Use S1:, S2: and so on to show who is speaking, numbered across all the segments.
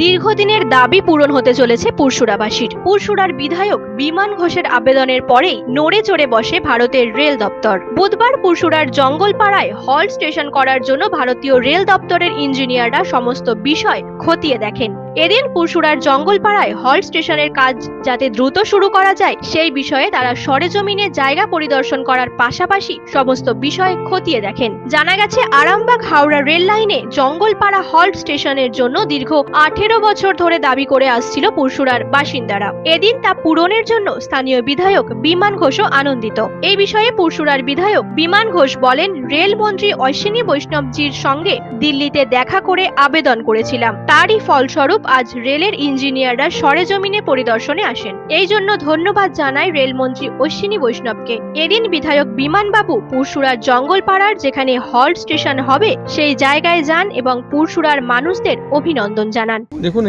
S1: দীর্ঘদিনের দাবি পূরণ হতে চলেছে পুরসুরাবাসীর। পুরসুরার বিধায়ক বিমান ঘোষের আবেদনের পরেই নড়ে চড়ে বসে ভারতের রেল দপ্তর। বুধবার পুরসুরার জঙ্গলপাড়ায় হল স্টেশন করার জন্য ভারতীয় রেল দপ্তরের ইঞ্জিনিয়াররা সমস্ত বিষয় খতিয়ে দেখেন। এদিন পুরসুরার জঙ্গলপাড়ায় হল স্টেশনের কাজ যাতে দ্রুত শুরু করা যায়, সেই বিষয়ে তারা সরেজমিনে জায়গা পরিদর্শন করার পাশাপাশি সমস্ত বিষয় খতিয়ে দেখেন। জানা গেছে, আরামবাগ হাওড়া রেল লাইনে জঙ্গলপাড়া হল্ট স্টেশনের জন্য দীর্ঘ আঠেরো বছর ধরে দাবি করে আসছিল পুরসুরার বাসিন্দারা। এদিন তা পূরণের জন্য স্থানীয় বিধায়ক বিমান ঘোষও আনন্দিত। এই বিষয়ে পুরসুরার বিধায়ক বিমান ঘোষ বলেন রেলমন্ত্রী অশ্বিনী বৈষ্ণবজির সঙ্গে দিল্লিতে দেখা করে আবেদন করেছিলাম। তারই ফলস্বরূপ আজ রেলের ইঞ্জিনিয়াররা সরেজমিনে পরিদর্শনে আসেন। এই জন্য ধন্যবাদ জানায় রেলমন্ত্রী অশ্বিনী বৈষ্ণবকে। এদিন বিধায়ক বিমানবাবু পুরসুরার জঙ্গলপাড়ার যেখানে হল্ট স্টেশন হবে, সেই জায়গায় যান এবং পুরসুরার মানুষদের অভিনন্দন জানান।
S2: দেখুন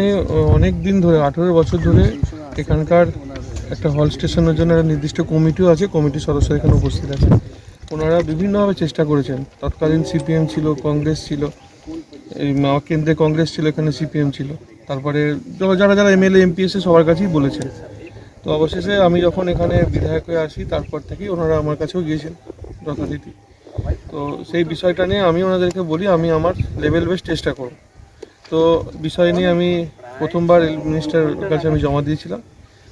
S2: অনেক দিন ধরে, আঠেরো বছর ধরে এখানকার একটা হল স্টেশনের জন্য একটা নির্দিষ্ট কমিটিও আছে কমিটির সদস্য এখানে উপস্থিত আছে। ওনারা বিভিন্নভাবে চেষ্টা করেছেন। তৎকালীন সিপিএম ছিল, কংগ্রেস ছিল কেন্দ্রে কংগ্রেস ছিল, এখানে সিপিএম ছিল। তারপরে যারা- যারা এমএলএ, এমপি এসে সবার কাছেই বলেছেন তো অবশেষে আমি যখন এখানে বিধায়ক হয়ে আসি, তারপর থেকেই ওনারা আমার কাছেও গিয়েছেন যথারীতি। তো সেই বিষয়টা নিয়ে আমি ওনাদেরকে বলি, আমি আমার লেভেল বেস চেষ্টা করব। তো বিষয় নিয়ে আমি প্রথমবার রেল মিনিস্টারের কাছে আমি জমা দিয়েছিলাম।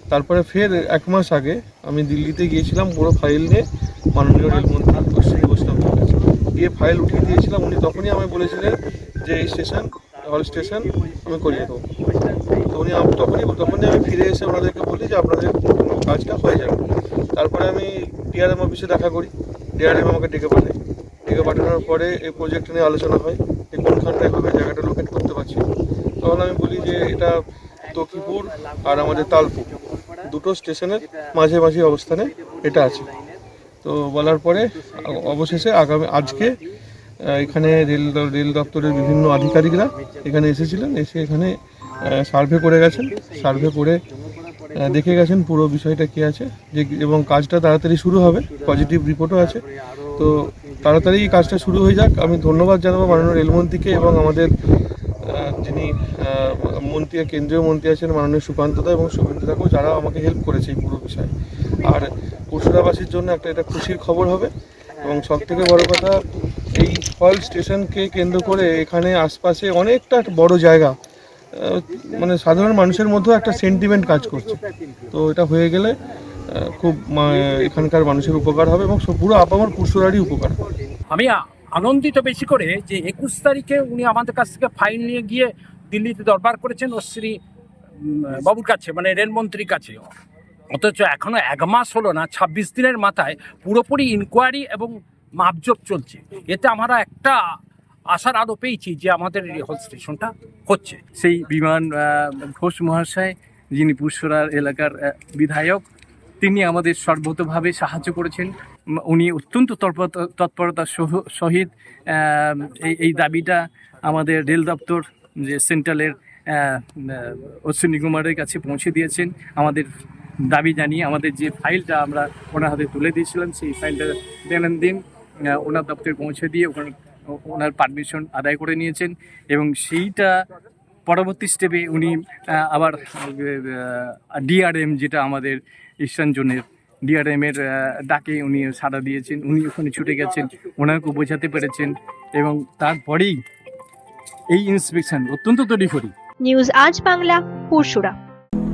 S2: তারপরে ফের এক মাস আগে আমি দিল্লিতে গিয়েছিলাম, পুরো ফাইল নিয়ে মাননীয় রেলমন্ত্রী বৈষ্ণবের কাছে গিয়ে ফাইল উঠিয়ে দিয়েছিলাম, উনি তখনই আমায় বলেছিলেন যে এই স্টেশন হল স্টেশন আমি করিয়ে দেবো। তো উনি তখনই তখনই আমি ফিরে এসে ওনাদেরকে বলি যে আপনাদের কাজটা হয়ে যাবে। তারপরে আমি ডিআরএম অফিসে দেখা করি। ডিআরএম আমাকে ডেকে পাঠায়। ডেকে পাঠানোর পরে এই প্রজেক্ট নিয়ে আলোচনা হয় যে কোনখানটায় হবে জায়গাটা লোকেট করতে পারছি। তখন আমি বলি যে এটা তকিপুর আর আমাদের তালপুর। দুটো স্টেশনের মাঝে মাঝে অবস্থানে এটা আছে। তো বলার পরে অবশেষে আগামী আজকে এখানে রেল রেল দপ্তরের বিভিন্ন আধিকারিকরা এখানে এসেছিলেন, এসে এখানে সার্ভে করে গেছেন। সার্ভে করে দেখে গেছেন পুরো বিষয়টা কী আছে, যে, এবং কাজটা তাড়াতাড়ি শুরু হবে পজিটিভ রিপোর্টও আছে। তো তাড়াতাড়ি কাজটা শুরু হয়ে যাক। আমি ধন্যবাদ জানাব মাননীয় রেলমন্ত্রীকে এবং আমাদের যিনি মন্ত্রী, কেন্দ্রীয় মন্ত্রী আছেন মাননীয় সুকান্তদা এবং শুভেন্দুদাকেও যারা আমাকে হেল্প করেছে এই পুরো বিষয়ে। আর পশুরাবাসীর জন্য একটা, এটা খুশির খবর হবে। এবং সব থেকে বড় কথা এই ফল স্টেশনকে কেন্দ্র করে এখানে আশপাশে অনেকটা বড় জায়গা মানে সাধারণ মানুষের মধ্যেও একটা সেন্টিমেন্ট কাজ করছে। তো এটা হয়ে গেলে খুব এখানকার মানুষের উপকার হবে এবং পুরো আপামর পুরসুরারই উপকার হবে।
S3: আমি আনন্দিত বেশি করে যে একুশ তারিখে উনি আমাদের কাছ থেকে ফাইল নিয়ে গিয়ে দিল্লিতে দরবার করেছেন অশ্বিনী উম, বাবুর কাছে মানে রেলমন্ত্রীর কাছে। অথচ এখনও এক মাস হলো না ছাব্বিশ দিনের মাথায় পুরোপুরি ইনকোয়ারি এবং মাপজোপ চলছে। এতে আমরা একটা আশার আলো পেয়েছি যে আমাদের হল স্টেশনটা হচ্ছে।
S4: সেই বিমান ঘোষ মহাশয়, যিনি পুষ্করার এলাকার বিধায়ক, তিনি আমাদের সর্বতভাবে সাহায্য করেছেন। উনি অত্যন্ত তৎপরতা সহিত এই দাবিটা আমাদের রেল দপ্তর, যে সেন্ট্রালের অশ্বিনী কুমারের কাছে পৌঁছে দিয়েছেন। আমাদের দাবি জানিয়ে আমাদের যে ফাইলটা আমরা ওনার হাতে তুলে দিয়েছিলাম, সেই ফাইলটা দেন দিন। ওনার দপ্তরে পৌঁছে দিয়ে ওখানে ওনার পারমিশন আদায় করে নিয়েছেন এবং সেইটা পরবর্তী স্টেপে উনি আবার ডিআরএম যেটা আমাদের ইস্টার্ন জোনের ডিআরএম এর ডাকে উনি সাড়া দিয়েছেন, উনি ওখানে ছুটে গেছেন ওনাকে বোঝাতে পেরেছেন এবং তারপরেই এই ইন্সপেকশন অত্যন্ত তড়িঘড়ি।
S1: নিউজ আজ বাংলা পুরসুরা